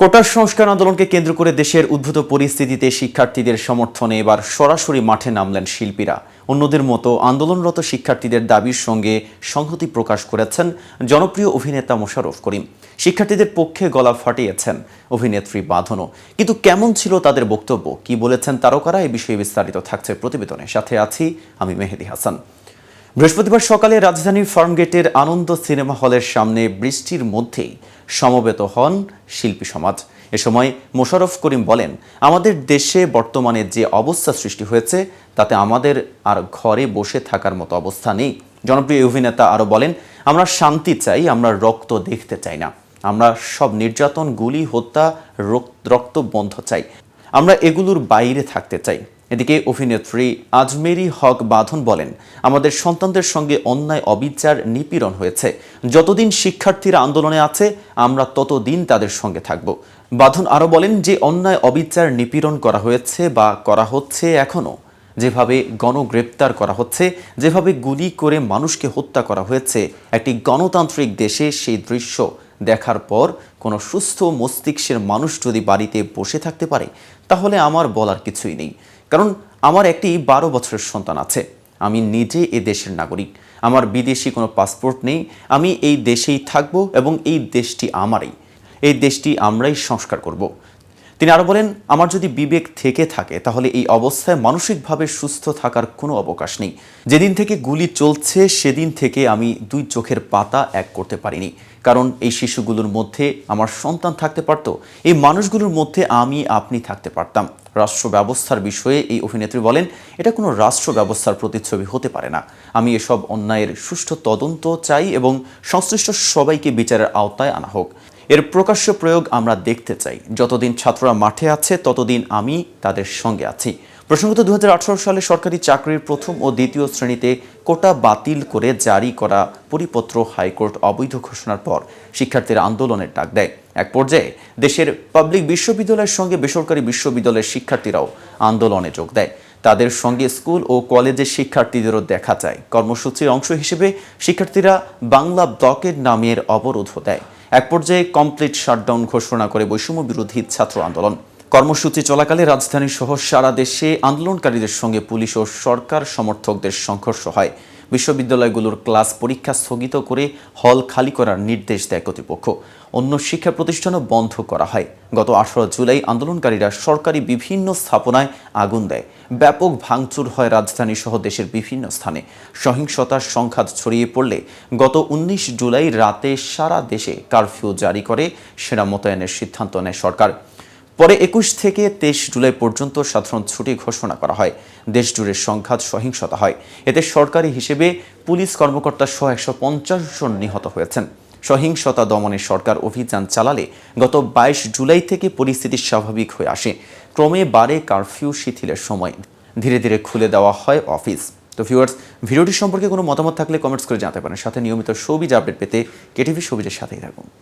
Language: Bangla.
কোটার সংস্কার আন্দোলনকে কেন্দ্র করে দেশের উদ্ভূত পরিস্থিতিতে শিক্ষার্থীদের সমর্থনে এবার সরাসরি মাঠে নামলেন শিল্পীরা। অন্যদের মতো আন্দোলনরত শিক্ষার্থীদের দাবির সঙ্গে সংহতি প্রকাশ করেছেন জনপ্রিয় অভিনেতা মোশাররফ করিম। শিক্ষার্থীদের পক্ষে গলা ফাটিয়েছেন অভিনেত্রী বাঁধনও। কিন্তু কেমন ছিল তাদের বক্তব্য? কি বলেছেন তারকারা? এই বিষয়ে বিস্তারিত থাকছে প্রতিবেদনে। সাথে আছি আমি মেহেদি হাসান। বৃহস্পতিবার সকালে রাজধানীর ফার্মগেটের আনন্দ সিনেমা হলের সামনে বৃষ্টির মধ্যেই সমবেত হন শিল্পী সমাজ। এ সময় মোশাররফ করিম বলেন, আমাদের দেশে বর্তমানে যে অবস্থা সৃষ্টি হয়েছে, তাতে আমাদের আর ঘরে বসে থাকার মতো অবস্থা নেই। জনপ্রিয় অভিনেতা আরও বলেন, আমরা শান্তি চাই, আমরা রক্ত দেখতে চাই না। আমরা সব নির্যাতন, গুলি, হত্যা রক- রক্ত বন্ধ চাই। আমরা এগুলোর বাইরে থাকতে চাই। এদিকে অভিনেত্রী আজমেরি হক বাঁধন বলেন, আমাদের সন্তানদের সঙ্গে অন্যায় অবিচার নিপীড়ন হয়েছে। যতদিন শিক্ষার্থীরা আন্দোলনে আছে, আমরা ততদিন তাদের সঙ্গে থাকব। বাঁধন আরও বলেন যে, অন্যায় অবিচার নিপীড়ন করা হয়েছে বা করা হচ্ছে এখনও। যেভাবে গণগ্রেপ্তার করা হচ্ছে, যেভাবে গুলি করে মানুষকে হত্যা করা হয়েছে, একটি গণতান্ত্রিক দেশে সেই দৃশ্য দেখার পর কোনো সুস্থ মস্তিষ্কের মানুষ যদি বাড়িতে বসে থাকতে পারে, তাহলে আমার বলার কিছুই নেই। কারণ আমার একটি বারো বছরের সন্তান আছে। আমি নিজে এ দেশের নাগরিক। আমার বিদেশি কোনো পাসপোর্ট নেই। আমি এই দেশেই থাকব এবং এই দেশটি আমারই। এই দেশটি আমরাই সংস্কার করব। তিনি আরও বলেন, আমার যদি বিবেক থেকে থাকে, তাহলে এই অবস্থায় মানসিকভাবে সুস্থ থাকার কোনো অবকাশ নেই। যেদিন থেকে গুলি চলছে, সেদিন থেকে আমি দুই চোখের পাতা এক করতে পারিনি। কারণ এই শিশুগুলোর মধ্যে আমার সন্তান থাকতে পারত। এই মানুষগুলোর মধ্যে আমি, আপনি থাকতে পারতাম। রাষ্ট্র ব্যবস্থার বিষয়ে এই অভিনেত্রী বলেন, এটা কোনো রাষ্ট্র ব্যবস্থার প্রতিচ্ছবি হতে পারে না। আমি এসব অন্যায়ের সুষ্ঠু তদন্ত চাই এবং সংশ্লিষ্ট সবাইকে বিচারের আওতায় আনা হোক। এর প্রকাশ্য প্রয়োগ আমরা দেখতে চাই। যতদিন ছাত্ররা মাঠে আছে, ততদিন আমি তাদের সঙ্গে আছি। প্রসঙ্গত দু হাজার আঠারো সালে সরকারি চাকরির প্রথম ও দ্বিতীয় শ্রেণীতে কোটা বাতিল করে জারি করা পরিপত্র হাইকোর্ট অবৈধ ঘোষণার পর শিক্ষার্থীরা আন্দোলনের ডাক দেয়। এক পর্যায়ে দেশের পাবলিক বিশ্ববিদ্যালয়ের সঙ্গে বেসরকারি বিশ্ববিদ্যালয়ের শিক্ষার্থীরাও আন্দোলনে যোগ দেয়। তাদের সঙ্গে স্কুল ও কলেজের শিক্ষার্থীদেরও দেখা যায়। কর্মসূচির অংশ হিসেবে শিক্ষার্থীরা বাংলা ব্লকের নামের অবরোধও দেয়। এক পর্যায়ে কমপ্লিট শাটডাউন ঘোষণা করে বৈষম্য বিরোধী ছাত্র আন্দোলন। কর্মসূচি চলাকালে রাজধানী সহ সারা দেশে আন্দোলনকারীদের সঙ্গে পুলিশ ও সরকার সমর্থকদের সংঘর্ষ হয়। বিশ্ববিদ্যালয়গুলোর ক্লাস পরীক্ষা স্থগিত করে হল খালি করার নির্দেশ দেয় কর্তৃপক্ষ। অন্য শিক্ষা প্রতিষ্ঠানও বন্ধ করা হয়। গত আঠারো জুলাই আন্দোলনকারীরা সরকারি বিভিন্ন স্থাপনায় আগুন দেয়। ব্যাপক ভাঙচুর হয় রাজধানী সহ দেশের বিভিন্ন স্থানে। সহিংসতার সংঘাত ছড়িয়ে পড়লে গত উনিশ জুলাই রাতে সারা দেশে কারফিউ জারি করে সেনা মোতায়েনের সিদ্ধান্ত নেয় সরকার। পরে একুশ থেকে তেইশ জুলাই পর্যন্ত সাধারণ ছুটি ঘোষণা করা হয়। দেশ জুড়ে সংঘাত, সহিংসতা হয়। এতে সরকারি হিসেবে পুলিশ কর্মকর্তা সহ একশো পঞ্চাশ জন নিহত হয়েছেন। সহিংসতা দমনে সরকার অভিযান চালালে গত বাইশ জুলাই থেকে পরিস্থিতি স্বাভাবিক হয়ে আসে। ক্রমে বাড়ে কারফিউ, শিথিলের সময়। ধীরে ধীরে খুলে দেওয়া হয় অফিস। তো ভিউয়ার্স, ভিডিওটি সম্পর্কে কোনো মতামত থাকলে কমেন্টস করে জানাতে পারেন। সাথে নিয়মিত সবিজ আপডেট পেতে কেটিভি সবিজের সাথেই থাকুন।